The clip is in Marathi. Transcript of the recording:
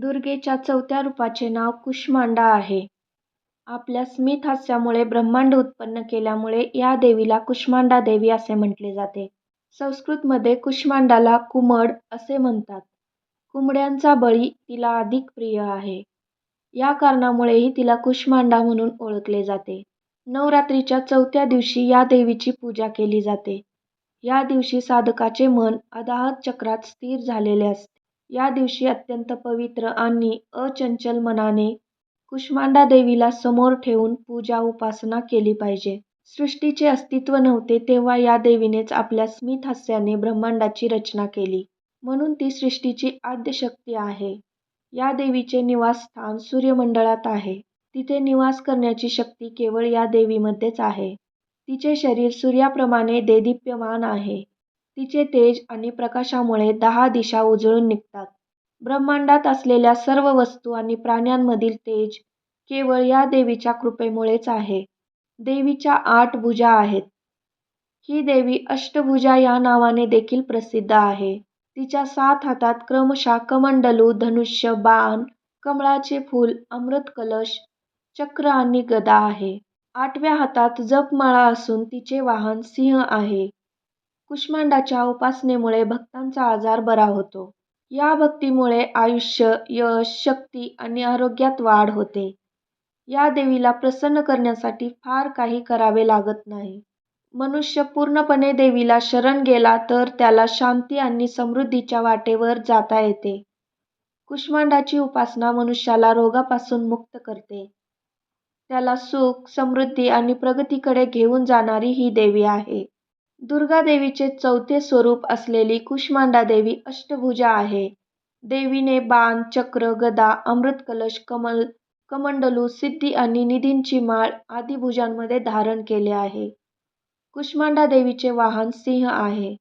दुर्गेच्या चौथ्या रूपाचे नाव कुष्मांडा आहे. आपल्या स्मित हास्यामुळे ब्रह्मांड उत्पन्न केल्यामुळे या देवीला कुष्मांडा देवी असे म्हटले जाते. संस्कृतमध्ये कुष्मांडाला कुमड असे म्हणतात. कुंबड्यांचा बळी तिला अधिक प्रिय आहे. या कारणामुळेही तिला कुष्मांडा म्हणून ओळखले जाते. नवरात्रीच्या चौथ्या दिवशी या देवीची पूजा केली जाते. या दिवशी साधकाचे मन अदाहत चक्रात स्थिर झालेले असते. या दिवशी अत्यंत पवित्र आणि अचंचल मनाने कुष्मांडा देवीला समोर ठेवून पूजा उपासना केली पाहिजे. सृष्टीचे अस्तित्व नव्हते तेव्हा या देवीनेच आपल्या स्मित हास्याने ब्रह्मांडाची रचना केली. म्हणून ती सृष्टीची आद्य शक्ती आहे. या देवीचे निवासस्थान सूर्यमंडळात आहे. तिथे निवास करण्याची शक्ती केवळ या देवीमध्येच आहे. तिचे शरीर सूर्याप्रमाणे देदीप्यमान आहे. तिचे तेज आणि प्रकाशामुळे दहा दिशा उजळून निघतात. ब्रह्मांडात असलेल्या सर्व वस्तू आणि प्राण्यांमधील तेज केवळ या देवीच्या कृपेमुळेच आहे. देवीच्या आठ भुजा आहेत. ही देवी अष्टभुजा या नावाने देखील प्रसिद्ध आहे. तिच्या सात हातात क्रमशः कमंडलू, धनुष्य, बाण, कमळाचे फूल, अमृतकलश, चक्र आणि गदा आहे. आठव्या हातात जपमाळा असून तिचे वाहन सिंह आहे. कुष्मांडाच्या उपासनेमुळे भक्तांचा आजार बरा होतो. या भक्तीमुळे आयुष्य, यश, शक्ती आणि आरोग्यात वाढ होते. या देवीला प्रसन्न करण्यासाठी फार काही करावे लागत नाही. मनुष्य पूर्णपणे देवीला शरण गेला तर त्याला शांती आणि समृद्धीच्या वाटेवर जाता येते. कुष्मांडाची उपासना मनुष्याला रोगापासून मुक्त करते. त्याला सुख, समृद्धी आणि प्रगतीकडे घेऊन जाणारी ही देवी आहे. दुर्गादेवीचे चौथे स्वरूप असलेली कुष्मांडा देवी अष्टभुजा आहे. देवीने बाण, चक्र, गदा, अमृतकलश, कमल कमंडलू, सिद्धी आणि निधींची माळ आदी भुजांमध्ये धारण केले आहे. कुष्मांडा देवीचे वाहन सिंह आहे.